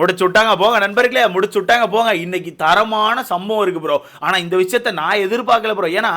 முடிச்சு விட்டாங்க போங்க நண்பர்களே முடிச்சு விட்டாங்க போங்க. இன்னைக்கு தரமான சம்பவம் இருக்கு ப்ரோ ஆனா இந்த விஷயத்த நான் எதிர்பார்க்கல ப்ரோ ஏன்னா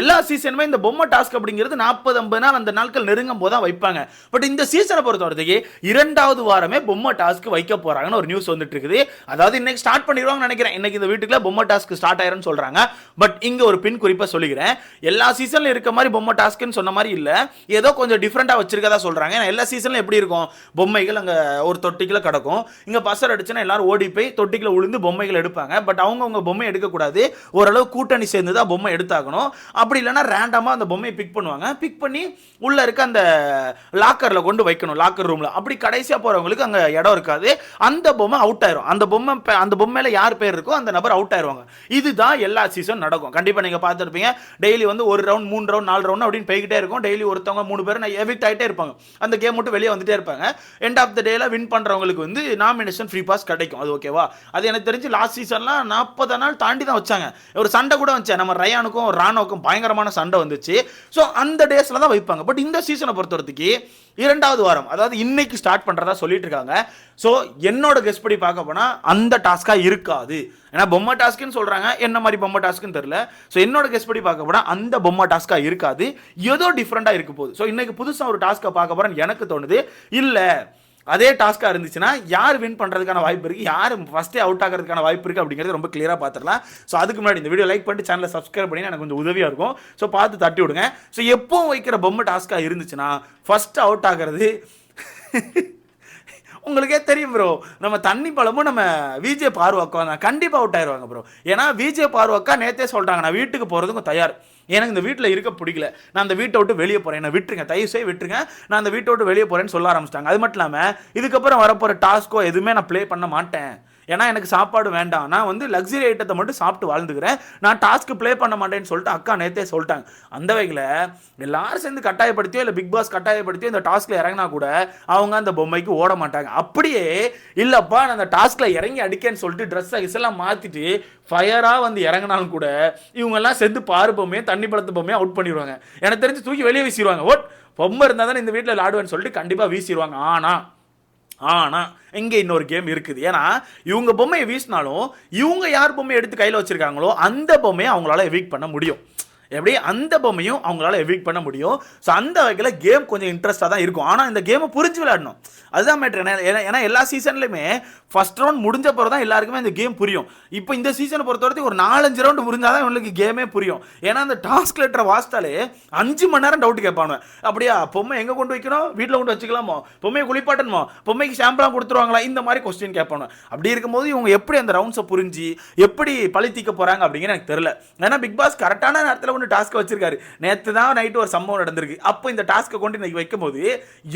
எல்லா சீசனுமே இந்த பொம்மை டாஸ்க் அப்படிங்கிறது நாற்பது ஐம்பது நாள் அந்த நாட்கள் நெருங்கும் போது தான் வைப்பாங்க. பட் இந்த சீசனை பொறுத்த வரைக்கும் இரண்டாவது வாரமே பொம்மை டாஸ்க் வைக்க போறாங்கன்னு ஒரு நியூஸ் வந்துட்டு இருக்குது. அதாவது இன்னைக்கு ஸ்டார்ட் பண்ணிடுவாங்கன்னு நினைக்கிறேன். இன்னைக்கு இந்த வீட்டுக்குள்ள பொம்மை டாஸ்க் ஸ்டார்ட் ஆயிரும்னு சொல்றாங்க. பட் இங்க ஒரு பின் குறிப்பா சொல்லிக்கிறேன். எல்லா சீசன்ல இருக்க மாதிரி பொம்மை டாஸ்க்னு சொன்ன மாதிரி இல்ல. ஏதோ கொஞ்சம் டிஃப்ரெண்டா வச்சிருக்கதா சொல்றாங்க. ஏன்னா எல்லா சீசன்ல எப்படி இருக்கும்? பொம்மைகள் அங்க ஒரு தொட்டிக்குள்ள கிடக்கும். இங்க பசர் அடிச்சுன்னா எல்லாரும் ஓடி போய் தொட்டிக்குள்ள விழுந்து பொம்மைகள் எடுப்பாங்க. பட் அவங்கவுங்க பொம்மை எடுக்கக்கூடாது. ஓரளவு கூட்டணி சேர்ந்து தான் பொம்மை எடுத்தாகணும். அப்படி இல்லைன்னா ரேண்டமாக அந்த பொம்மையை பிக் பண்ணுவாங்க. பிக் பண்ணி உள்ளே இருக்க அந்த லாக்கரில் கொண்டு வைக்கணும் லாக்கர் ரூமில் அப்படி கடைசியாக போகிறவங்களுக்கு அங்கே இடம் இருக்காது. அந்த பொம்மை அவுட் ஆயிரும். அந்த பொம்மை அந்த பொம்மையில் யார் பேர் இருக்கோ அந்த நபர் அவுட் ஆயிருவாங்க. இதுதான் எல்லா சீசன் நடக்கும். கண்டிப்பாக நீங்கள் பார்த்துருப்பீங்க. டெய்லி வந்து ஒரு ரவுண்ட் மூணு ரவுண்ட் நாலு ரவுண்ட் அப்படின்னு போய்கிட்டே இருக்கும். டெய்லி ஒருத்தவங்க மூணு பேர் எவிக்ட் ஆகிட்டே இருப்பாங்க. அந்த கேம் மட்டும் வெளியே வந்துட்டே இருப்பாங்க. எண்ட் ஆஃப் த டேல வின் பண்ணுறவங்களுக்கு வந்து நாமினேஷன் ஃப்ரீ பாஸ் கிடைக்கும். அது ஓகேவா அது எனக்கு தெரிஞ்சு லாஸ்ட் சீசன்லாம் நாற்பது நாள் தாண்டி தான் வச்சாங்க. ஒரு சண்டை கூட வந்துச்சு நம்ம ரயானுக்கும் ராணுவுக்கும் பயங்கரமான சண்டை வந்துச்சு. ஸோ அந்த டேஸில் தான் வைப்பாங்க. பட் இந்த சீசனை பொறுத்த வரைக்கும் இரண்டாவது வாரம் அதாவது இன்னைக்கு ஸ்டார்ட் பண்ணுறதா சொல்லிட்டு இருக்காங்க. ஸோ என்னோட கெஸ்ட் படி பார்க்க போனால் அந்த டாஸ்க்காக இருக்காது. ஏன்னா பொம்மை டாஸ்க்னு சொல்கிறாங்க என்ன மாதிரி பொம்மை டாஸ்க்னு தெரில ஸோ என்னோட கெஸ்ட் படி பார்க்க போனால் அந்த பொம்மை டாஸ்க்காக இருக்காது. ஏதோ டிஃப்ரெண்ட்டாக இருக்க போகுது. ஸோ இன்னைக்கு புதுசாக ஒரு டாஸ்க்கை பார்க்க போகிறேன் எனக்கு தோணுது. இல்லை அதே டாஸ்க்காக இருந்துச்சுன்னா யார் வின் பண்ணுறதுக்கான வாய்ப்பு இருக்குது யார் ஃபஸ்ட்டே அவுட் ஆகிறதுக்கான வாய்ப்பு இருக்குது அப்படிங்கிறது ரொம்ப கிளியராக பார்த்துடலாம் ஸோ அதுக்கு முன்னாடி இந்த வீடியோ லைக் பண்ணிட்டு சேனலை சப்ஸ்கிரைப் பண்ணி எனக்கு கொஞ்சம் உதவியாக இருக்கும். ஸோ பார்த்து தட்டி விடுங்க. ஸோ எப்போ வைக்கிற பொம்மை டாஸ்க்காக இருந்துச்சுன்னா ஃபஸ்ட்டு அவுட் ஆகிறது உங்களுக்கே தெரியும் ப்ரோ நம்ம தண்ணி பழமும் நம்ம விஜே பார்வக்கா தான். கண்டிப்பாக அவுட் ஆயிடுவாங்க ப்ரோ ஏன்னா விஜே பார்வக்கா நேத்தே சொல்கிறாங்க நான் வீட்டுக்கு போகிறதுக்கும் தயார். எனக்கு இந்த வீட்டில் இருக்க பிடிக்கல. நான் அந்த வீட்டை விட்டு வெளியே போகிறேன் என்ன விட்டுருங்க. தயவு செய்ய விட்டுருங்க. நான் அந்த வீட்டை விட்டு வெளியே போகிறேன்னு சொல்ல ஆரம்பிச்சிட்டாங்க. அது மட்டும் இல்லாமல் இதுக்கப்புறம் வரப்போகிற டாஸ்க்கோ எதுவுமே நான் ப்ளே பண்ண மாட்டேன். ஏன்னா எனக்கு சாப்பாடு வேண்டாம். நான் வந்து லக்ஸரி ஐட்டத்தை மட்டும் சாப்பிட்டு வாழ்ந்துக்கிறேன். நான் டாஸ்க்கு ப்ளே பண்ண மாட்டேன்னு சொல்லிட்டு அக்கா நேத்தே சொல்லிட்டாங்க. அந்த வகையில் எல்லாரும் சேர்ந்து கட்டாயப்படுத்தியோ இல்லை பிக் பாஸ் கட்டாயப்படுத்தியோ இந்த டாஸ்க்கில் இறங்கினா கூட அவங்க அந்த பொம்மைக்கு ஓட மாட்டாங்க. அப்படியே இல்லைப்பா நான் அந்த டாஸ்க்கில் இறங்கி அடிக்கேன்னு சொல்லிட்டு ட்ரெஸ்ஸை எல்லாம் மாற்றிட்டு ஃபயராக வந்து இறங்கினாலும் கூட இவங்கெல்லாம் சேர்ந்து பாரு பொம்மையை தண்ணி பழத்து பொம்மையை அவுட் பண்ணிடுவாங்க. எனக்கு தெரிஞ்சு தூக்கி வெளியே வீசிடுவாங்க. ஓட் பொம்மை இருந்தால் தானே இந்த வீட்டில் விளாடுவேன்னு சொல்லிட்டு கண்டிப்பாக வீசிடுவாங்க. ஆனால் ஆனால் இங்கே இன்னொரு கேம் இருக்குது. ஏன்னா இவங்க பொம்மையை வீசினாலும் இவங்க யார் பொம்மையை எடுத்து கையில் வச்சுருக்காங்களோ அந்த பொம்மையை அவங்களால எவிக் பண்ண முடியும். எப்படி? அந்த பொம்மையும் அவங்களால எவிக் பண்ண முடியும். ஸோ அந்த வகையில் கேம் கொஞ்சம் இன்ட்ரெஸ்ட்டாக தான் இருக்கும். ஆனால் இந்த கேமை புரிஞ்சு விளையாடணும். அதுதான் மேட்ரு ஏன்னா ஏன்னா எல்லா சீசன்லையுமே ஃபஸ்ட் ரவுண்ட் முடிஞ்ச பிறகு தான் எல்லாருக்குமே இந்த கேம் புரியும். இப்போ இந்த சீசனை பொறுத்த வரைக்கும் ஒரு நாலஞ்சு ரவுண்டு முடிஞ்சால் தான் இவங்களுக்கு கேமே புரியும். ஏன்னா அந்த டாஸ்க் லெட்டரை வாசித்தாலே அஞ்சு மணி நேரம் டவுட் கேட்பானுவேன் அப்படியா பொம்மை எங்கே கொண்டு வைக்கணும்? வீட்டில் கொண்டு வச்சுக்கலாமோ? பொம்மையை குளிப்பாட்டணுமோ? பொம்மைக்கு ஷாம்பலாம் கொடுத்துருவாங்களா? இந்த மாதிரி கொஸ்டின் கேட்பானு அப்படி இருக்கும்போது இவங்க எப்படி அந்த ரவுண்ட்ஸை புரிஞ்சு எப்படி பழி தீக்க போகிறாங்க அப்படிங்கிற எனக்கு தெரியல. ஏன்னா பிக் பாஸ் கரெக்டான நேரத்தில் ஒன்று டாஸ்க் வச்சிருக்காரு. நேற்று தான் நைட்டு ஒரு சம்பவம் நடந்திருக்கு. அப்போ இந்த டாஸ்க்கை கொண்டு இன்னைக்கு வைக்கும்போது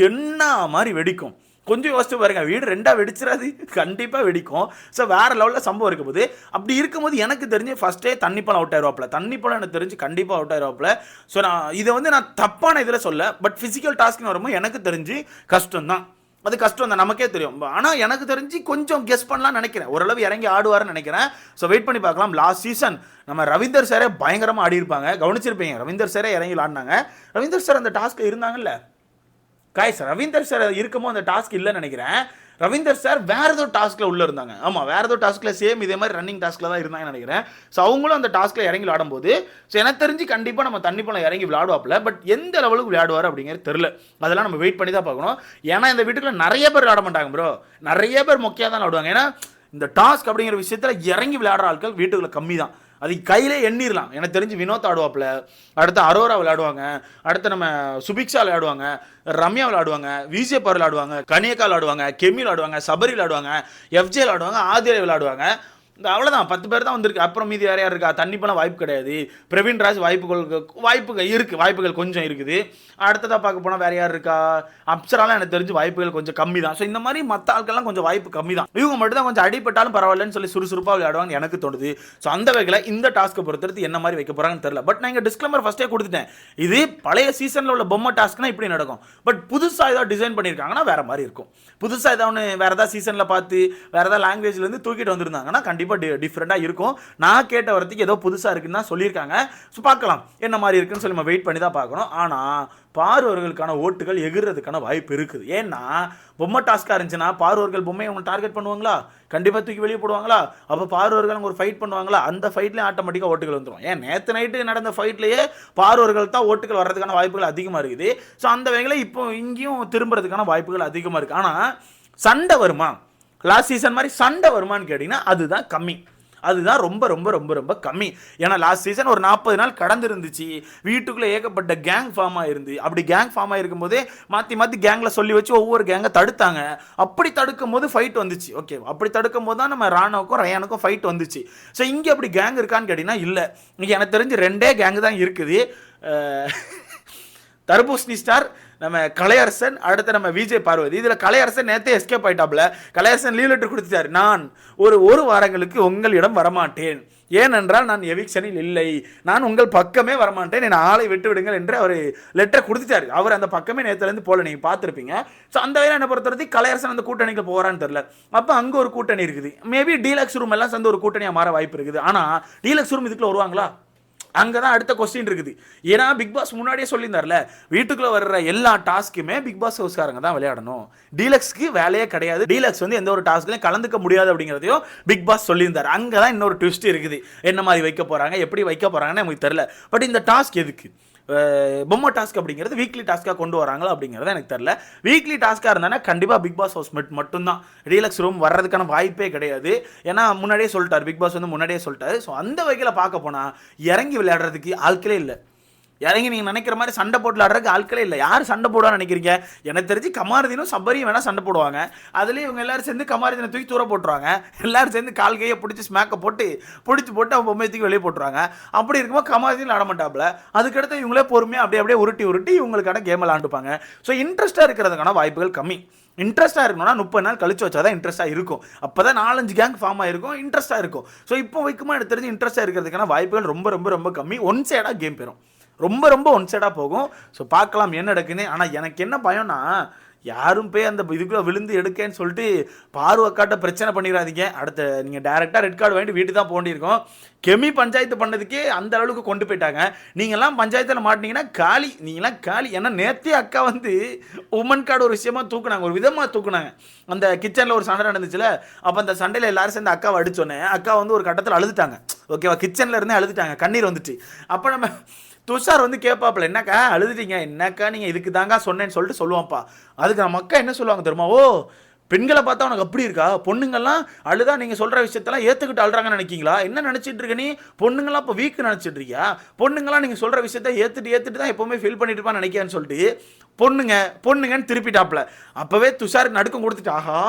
என்ன மாதிரி வெடிக்கும்? கொஞ்சம் யோசிச்சு பாருங்கள் வீடு ரெண்டாக வெடிச்சிடாது. கண்டிப்பாக வெடிக்கும். ஸோ வேறு லெவலில் சம்பவம் இருக்கும்போது அப்படி இருக்கும்போது எனக்கு தெரிஞ்சு ஃபஸ்ட்டே தண்ணி பழம் அவுட் ஆயிருவாப்ல தண்ணி பழம் எனக்கு தெரிஞ்சு கண்டிப்பாக அவுட் ஆயிருவாப்ல ஸோ நான் இதை வந்து நான் தப்பான இதில் சொல்ல பட் ஃபிசிக்கல் டாஸ்க்னு வரும்போது எனக்கு தெரிஞ்சு கஷ்டம் தான் அது கஷ்டம் தான் நமக்கே தெரியும். ஆனால் எனக்கு தெரிஞ்சு கொஞ்சம் கெஸ் பண்ணலாம்னு நினைக்கிறேன். ஓரளவு இறங்கி ஆடுவார்னு நினைக்கிறேன். ஸோ வெயிட் பண்ணி பார்க்கலாம். லாஸ்ட் சீசன் நம்ம ரவீந்தர் சாரே பயங்கரமாக ஆடி இருப்பாங்க கவனிச்சிருப்பீங்க. ரவீந்தர் சாரே இறங்கி விளாடினாங்க. ரவீந்தர் சார் அந்த டாஸ்க்கு இருந்தாங்கல்ல? காய்ஸ் ரவீந்தர் சார் இருக்குமோ அந்த டாஸ்க் இல்லைன்னு நினைக்கிறேன். ரவீந்தர் சார் வேற ஏதோ டாஸ்க்கில் உள்ளே இருந்தாங்க. ஆமாம் வேற ஏதோ டாஸ்க்கில் சேம் இதே மாதிரி ரன்னிங் டாஸ்க்கில் தான் இருந்தாங்கன்னு நினைக்கிறேன். ஸோ அவங்களும் அந்த டாஸ்க்கில் இறங்கி விளாடும்போது ஸோ எனக்கு தெரிஞ்சு கண்டிப்பாக நம்ம தண்ணி பழம் இறங்கி விளாடுவாப்பில் பட் எந்த லெவலுக்கு விளையாடுவார் அப்படிங்கிறது தெரியல. அதெல்லாம் நம்ம வெயிட் பண்ணி தான் பார்க்கணும். ஏன்னா இந்த வீட்டுக்குள்ள நிறைய பேர் விளையாட மாட்டாங்க ப்ரோ நிறைய பேர் மொக்கையாக தான் விளாடுவாங்க ஏன்னா இந்த டாஸ்க் அப்படிங்கிற விஷயத்தில் இறங்கி விளையாடுற ஆட்கள் வீட்டுக்குள்ள கம்மி தான் அது கையிலே எண்ணிடலாம் எனக்கு தெரிஞ்சு வினோத் ஆடுவாப்புல. அடுத்து அரோரா விளையாடுவாங்க. அடுத்து நம்ம சுபிக்ஷா விளையாடுவாங்க. ரம்யா விளையாடுவாங்க. விஜே விளையாடுவாங்க கனியக்கா விளையாடுவாங்க. கெமி விளையாடுவாங்க. சபரி விளையாடுவாங்க. எஃப்ஜே விளையாடுவாங்க. ஆதிரை விளையாடுவாங்க. இந்த அவ்வளோதான் பத்து பேர் தான் வந்திருக்கு. அப்புறம் மீதி வேறு யார் இருக்கா? தண்ணி பண்ண வாய்ப்பு கிடையாது. பிரவீன் ராஜ் வாய்ப்புகள் வாய்ப்புகள் இருக்குது வாய்ப்புகள் கொஞ்சம் இருக்குது. அடுத்ததாக பார்க்க போனால் வேறு யார் இருக்கா? அப்சராலாம் எனக்கு தெரிஞ்சு வாய்ப்புகள் கொஞ்சம் கம்மி தான். ஸோ இந்த மாதிரி மற்ற ஆட்கள்லாம் கொஞ்சம் வாய்ப்பு கம்மி தான். இவங்க மட்டும் தான் கொஞ்சம் அடிப்பட்டாலும் பரவாயில்லன்னு சொல்லி சுறுசுறுப்பாக விளையாடுவாங்க எனக்கு தோணுது. ஸோ அந்த வகையில் இந்த டாஸ்க்கை பொறுத்தவரைக்கும் என்ன மாதிரி வைக்க போகிறாங்கன்னு தெரியல. பட் நான் இங்கே டிஸ்க்ளைமர் ஃபஸ்ட்டே கொடுத்துட்டேன். இது பழைய சீசனில் உள்ள பொம்மை டாஸ்க்னா இப்படி நடக்கும். பட் புதுசாக ஏதாவது டிசைன் பண்ணியிருக்காங்கன்னா வேறு மாதிரி இருக்கும். புதுசாக ஏதாவது ஒன்று வேறு ஏதாவது சீசனில் பார்த்து வேறு ஏதாவது லாங்குவேஜ்லேருந்து தூக்கிட்டு வந்திருந்தாங்கன்னா கண்டிப்பாக கண்டிப்பாக டி டிஃப்ரெண்ட்டாக இருக்கும். நான் கேட்ட வரத்துக்கு ஏதோ புதுசாக இருக்குன்னு தான் சொல்லியிருக்காங்க. ஸோ பார்க்கலாம். என்ன மாதிரி இருக்குன்னு சொல்லி நம்ம வெயிட் பண்ணி தான் பார்க்கணும். ஆனால் பார்வர்களுக்கான ஓட்டுகள் எகிறதுக்கான வாய்ப்பு இருக்குது. ஏன்னா பொம்மை டாஸ்காக இருந்துச்சுன்னா பார்வர்கள் பொம்மையை அவங்க டார்கெட் பண்ணுவாங்களா? கண்டிப்பாக தூக்கி வெளியே போடுவாங்களா? அப்போ பார்வர்கள் அவங்க ஒரு ஃபைட் பண்ணுவாங்களா? அந்த ஃபைட்லேயும் ஆட்டோமேட்டிக்காக ஓட்டுகள் வந்துடும் ஏன் நேற்று நைட்டு நடந்த ஃபைட்லேயே பார்வர்கள் தான் ஓட்டுகள் வர்றதுக்கான வாய்ப்புகள் அதிகமாக இருக்குது. ஸோ அந்த வகையில் இப்போ இங்கேயும் திரும்புறதுக்கான வாய்ப்புகள் அதிகமாக இருக்குது ஆனால் சண்டை வருமா? லாஸ்ட் சீசன் மாதிரி சண்டை வருமான்னு கேட்டிங்கன்னா அதுதான் கம்மி. அதுதான் ரொம்ப ரொம்ப ரொம்ப ரொம்ப கம்மி. ஏன்னா லாஸ்ட் சீசன் ஒரு நாற்பது நாள் கடந்து இருந்துச்சு வீட்டுக்குள்ளே ஏகப்பட்ட கேங் ஃபார்ம் ஆயிருந்து அப்படி கேங் ஃபார்ம் ஆயிருக்கும் போதே மாற்றி மாற்றி கேங்கில் சொல்லி வச்சு ஒவ்வொரு கேங்கை தடுத்தாங்க. அப்படி தடுக்கும் போது ஃபைட் வந்துச்சு. ஓகே அப்படி தடுக்கும் போது தான் நம்ம ராணுவுக்கும் ரயானுக்கும் ஃபைட் வந்துச்சு. ஸோ இங்கே அப்படி கேங் இருக்கான்னு கேட்டிங்கன்னா இல்லை. இங்கே எனக்கு தெரிஞ்சு ரெண்டே கேங்கு தான் இருக்குது. தர்பூசணி ஸ்டார் நம்ம கலையரசன் அடுத்து நம்ம விஜய் பார்வதி. இதில் கலையரசன் நேற்றே எஸ்கேப் ஆயிட்டாப்ல கலையரசன் லீவ் லெட்டர் கொடுத்துட்டார். நான் ஒரு ஒரு வாரங்களுக்கு உங்களிடம் வரமாட்டேன். ஏனென்றால் நான் எவிக்ஷனில் இல்லை. நான் உங்கள் பக்கமே வரமாட்டேன். என் ஆளை விட்டு விடுங்கள் என்று அவர் லெட்டர் கொடுத்துட்டாரு. அவர் அந்த பக்கமே நேற்றுலேருந்து போல. நீங்கள் பார்த்துருப்பீங்க. ஸோ அந்த வகையில் என்ன பொறுத்தவரைக்கும் கலையரசன் அந்த கூட்டணிக்கு போகிறான்னு தெரில அப்போ அங்கே ஒரு கூட்டணி இருக்குது. மேபி டீலக்ஸ் ரூம் எல்லாம் சேர்ந்து ஒரு கூட்டணியாக மாற வாய்ப்பு இருக்குது. ஆனால் டீலக்ஸ் ரூம் இதுக்குள்ள வருவாங்களா? அங்கே தான் அடுத்த கொஸ்டின் இருக்குது. ஏன்னா பிக் பாஸ் முன்னாடியே சொல்லியிருந்தார்ல வீட்டுக்குள்ளே வர்ற எல்லா டாஸ்க்குமே பிக் பாஸ் ஹவுஸ்காரங்க தான் விளையாடணும். டீலக்ஸ்க்கு வேலையே கிடையாது. டீலக்ஸ் வந்து எந்த ஒரு டாஸ்க்லையும் கலந்துக்க முடியாது அப்படிங்கிறதையும் பிக் பாஸ் சொல்லியிருந்தார். அங்கே தான் இன்னொரு ட்விஸ்ட் இருக்குது. என்ன மாதிரி வைக்க போகிறாங்க எப்படி வைக்க போகிறாங்கன்னு நமக்கு தெரில பட் இந்த டாஸ்க் எதுக்கு? பொம்மை டாஸ்க் அப்படிங்கிறது வீக்லி டாஸ்க்காக கொண்டு வராங்களா அப்படிங்கிறது எனக்கு தெரில வீக்லி டாஸ்க்காக இருந்தானே கண்டிப்பாக பிக் பாஸ் ஹவுஸ் மெட் மட்டும்தான். ரீலக்ஸ் ரூம் வர்றதுக்கான வாய்ப்பே கிடையாது. ஏன்னா முன்னாடியே சொல்லிட்டார். பிக் பாஸ் வந்து முன்னாடியே சொல்லிட்டாரு. ஸோ அந்த வகையில் பார்க்க போனால் இறங்கி விளையாடுறதுக்கு ஆட்களே இல்லை. இறங்கி நீங்கள் நினைக்கிற மாதிரி சண்டை போட்டு ஆடுறதுக்கு ஆட்களே இல்லை. யார் சண்டை போடுவான்னு நினைக்கிறீங்க? எனக்கு தெரிஞ்சு கமாரதினும் சபரியும் வேணால் சண்டை போடுவாங்க. அதுலேயும் இவங்க எல்லாரும் சேர்ந்து கமாரதினை தூக்கி தூர போட்டுருவாங்க. எல்லாரும் சேர்ந்து கால் கையை பிடிச்சி ஸ்மேக்கை போட்டு பிடிச்சி போட்டு அவன் பொம்மையை தூக்கி வெளியே போட்டுருவாங்க. அப்படி இருக்கும்போது கமாரதியும் ஆட மாட்டாப்புல. அதுக்கடுத்து இவங்களே பொறுமையாக அப்படியே அப்படியே உருட்டி உருட்டி இவங்களுக்கான கேம் விளாண்டுப்பாங்க. ஸோ இன்ட்ரெஸ்ட்டாக இருக்கிறதுக்கான வாய்ப்புகள் கம்மி. இன்ட்ரெஸ்ட்டாக இருக்கணும்னா முப்பது நாள் கழிச்சு வச்சா தான் இன்ட்ரெஸ்ட்டாக இருக்கும். அப்போ தான் நாலஞ்சு கேங் ஃபார்ம் ஆயிருக்கும் இன்ட்ரெஸ்ட்டாக இருக்கும். ஸோ இப்போ வைக்குமா எனக்கு தெரிஞ்சு இன்ட்ரெஸ்ட்டாக இருக்கிறதுக்கான வாய்ப்புகள் ரொம்ப ரொம்ப ரொம்ப கம்மி. ஒன் சைடாக கேம் பெறும் ரொம்ப ரொம்ப ஒன் சைடாக போகும். ஸோ பார்க்கலாம் என்ன நடக்குன்னு ஆனால் எனக்கு என்ன பயம்னா யாரும் போய் அந்த இதுக்குள்ளே விழுந்து எடுக்கேன்னு சொல்லிட்டு பார்வக்காட்ட பிரச்சனை பண்ணிடாதீங்க அடுத்த நீங்கள் டேரெக்டாக ரெட் கார்டு வாங்கிட்டு வீட்டு தான் போண்டிருக்கோம் கெமி பஞ்சாயத்து பண்ணதுக்கே அந்த அளவுக்கு கொண்டு போயிட்டாங்க. நீங்கள்லாம் பஞ்சாயத்தில் மாட்டினீங்கன்னா காலி நீங்களாம் காலி. ஏன்னா நேற்றே அக்கா வந்து உமன் கார்டு ஒரு விஷயமா தூக்குனாங்க. ஒரு விதமாக தூக்குனாங்க. அந்த கிச்சனில் ஒரு சண்டை நடந்துச்சுல. அப்போ அந்த சண்டையில் எல்லாரும் சேர்ந்து அக்காவை அடிச்சோன்னே அக்கா வந்து ஒரு கட்டத்தில் அழுதுட்டாங்க. ஓகேவா? கிச்சனில் இருந்தே அழுதுட்டாங்க. கண்ணீர் வந்துச்சு. அப்போ நம்ம துஷார் வந்து கேட்பாப்புல என்னக்கா அழுதுட்டீங்க? என்னக்கா நீங்கள் இதுக்கு தாங்க சொன்னேன்னு சொல்லிட்டு சொல்லுவான்ப்பா. அதுக்கு நம்ம அக்கா என்ன சொல்லுவாங்க தெரியுமா? ஓ பெண்களை பார்த்தா உனக்கு அப்படி இருக்கா? பொண்ணுங்கள்லாம் அழுதா நீங்கள் சொல்கிற விஷயத்தெல்லாம் ஏற்றுக்கிட்டு அழுறாங்கன்னு நினைக்கிங்களா? என்ன நினச்சிட்டு இருக்க நீ? பொண்ணுங்களாம் இப்போ வீக்கு நினச்சிட்டு இருக்கியா? பொண்ணுங்களாம் நீங்கள் சொல்கிற விஷயத்த ஏற்றுட்டு ஏற்றுட்டு தான் எப்போவுமே ஃபீல் பண்ணிட்டு இருப்பான்னு நினைக்கிறேன்னு சொல்லிட்டு பொண்ணுங்க பொண்ணுங்கன்னு திருப்பிட்டாப்புல. அப்போவே துஷாருக்கு நடுக்கம் கொடுத்துட்டு ஆஹா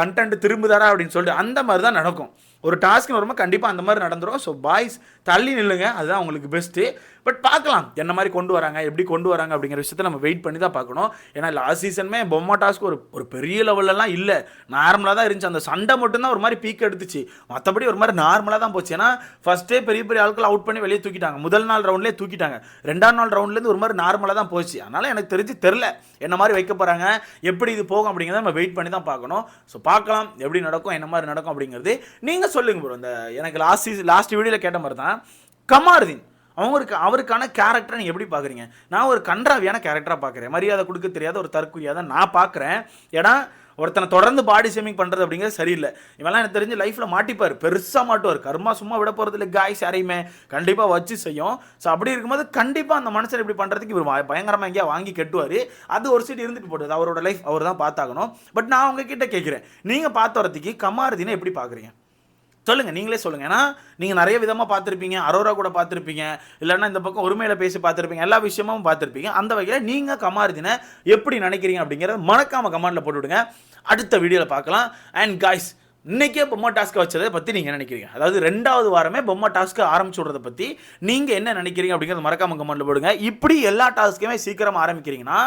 கண்டென்ட் திரும்புதாரா அப்படின்னு சொல்லிட்டு அந்த மாதிரி தான் நடக்கும். ஒரு டாஸ்க்னு வரும்போது கண்டிப்பாக அந்த மாதிரி நடந்துரும். ஸோ பாய்ஸ் தள்ளி நில்லுங்க. அதுதான் உங்களுக்கு பெஸ்ட்டு பட் பார்க்கலாம் என்ன மாதிரி கொண்டு வராங்க எப்படி கொண்டு வராங்க அப்படிங்கிற விஷயத்த நம்ம வெயிட் பண்ணி தான் பார்க்கணும். ஏன்னா லாஸ்ட் சீசனுமே பொம்மா டாஸ்க் ஒரு ஒரு பெரிய லெவல்லலாம் இல்லை. நார்மலாக தான் இருந்துச்சு. அந்த சண்டை மட்டும்தான் ஒரு மாதிரி பீக் எடுத்துச்சு. மற்றபடி ஒரு மாதிரி நார்மலாக தான் போச்சு. ஏன்னா ஃபஸ்ட்டே பெரிய பெரிய ஆட்கள் அவுட் பண்ணி வெளியே தூக்கிட்டாங்க. முதல் நாள் ரவுண்ட்லேயே தூக்கிட்டாங்க. ரெண்டாம் நாள் ரவுண்ட்லேருந்து ஒரு மாதிரி நார்மலாக தான் போச்சு. அதனால் எனக்கு தெரிஞ்சு தெரில என்ன மாதிரி வைக்க போகிறாங்க எப்படி இது போகும் அப்படிங்கிறத நம்ம வெயிட் பண்ணி தான் பார்க்கணும். ஸோ பார்க்கலாம். எப்படி நடக்கும்? என்ன மாதிரி நடக்கும் அப்படிங்கிறது நீங்கள் சொல்லுங்க ப்ரோ இந்த எனக்கு லாஸ்ட் சீசன் லாஸ்ட் வீடியோவில் கேட்ட மாதிரி தான் கமாருதீன். அவங்களுக்கு அவருக்கான கேரக்டரை நீங்கள் எப்படி பார்க்குறீங்க நான் ஒரு கன்றாவியான கேரக்டராக பார்க்குறேன் மரியாதை கொடுக்க தெரியாத ஒரு தற்குறியாக தான் நான் பார்க்குறேன் ஏன்னா ஒருத்தனை தொடர்ந்து பாடி ஷேமிங் பண்ணுறது அப்படிங்கிறது சரியில்லை. இவெல்லாம் எனக்கு தெரிஞ்சு லைஃப்பில் மாட்டிப்பார். பெருசாக மாட்டுவார். கர்மா சும்மா விட போகிறது இல்லை காய்ஸ் யாரையுமே. கண்டிப்பாக வச்சு செய்யும். ஸோ அப்படி இருக்கும்போது கண்டிப்பாக அந்த மனுஷன் இப்படி பண்ணுறதுக்கு இவர் பயங்கரமாக எங்கேயா வாங்கி கெட்டுவார். அது ஒரு சீட் இருந்துட்டு போடுது அவரோட லைஃப் அவர் தான் பார்த்தாகணும். பட் நான் உங்ககிட்ட கேட்குறேன் நீங்கள் பார்த்த வரத்துக்கு கமாரதினை எப்படி பார்க்குறீங்க சொல்லுங்க நீங்களே சொல்லுங்க. ஏன்னா நீங்க நிறைய விதமா பார்த்துருப்பீங்க அரோரா கூட பார்த்துருப்பீங்க இல்லைன்னா இந்த பக்கம் ஒருமையில பேசி பார்த்துருப்பீங்க எல்லா விஷயமும் பார்த்துருப்பீங்க. அந்த வகையில் நீங்க கமாருதினை எப்படி நினைக்கிறீங்க அப்படிங்கிறத மறக்காம கமெண்ட்ல போட்டு விடுங்க. அடுத்த வீடியோவில் பார்க்கலாம். அண்ட் காய்ஸ் இன்றைக்கே பொம்மை டாஸ்க்கை வச்சதை பற்றி நீங்கள் நினைக்கிறீங்க? அதாவது ரெண்டாவது வாரமே பொம்மை டாஸ்க்கு ஆரம்பிச்சு விட்றதை பற்றி நீங்கள் என்ன நினைக்கிறீங்க அப்படிங்கிறத மறக்காம கமெண்ட்டில் போடுங்க. இப்படி எல்லா டாஸ்க்குமே சீக்கிரமாக ஆரம்பிக்கிறீங்கன்னா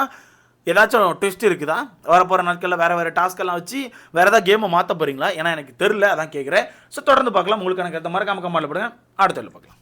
ஏதாச்சும் ட்விஸ்ட் இருக்குதா? வரப்போகிற நாட்களில் வேறு வேறு டாஸ்க்கெல்லாம் வச்சு வேறு ஏதாவது கேமை மாற்ற போகிறீங்களா ஏன்னா எனக்கு தெரில அதான் கேட்குறேன் ஸோ தொடர்ந்து பார்க்கலாம். உங்களுக்கு எனக்கு மறக்காம கமெண்ட்ல போடுங்க. அடுத்த பார்க்கலாம்.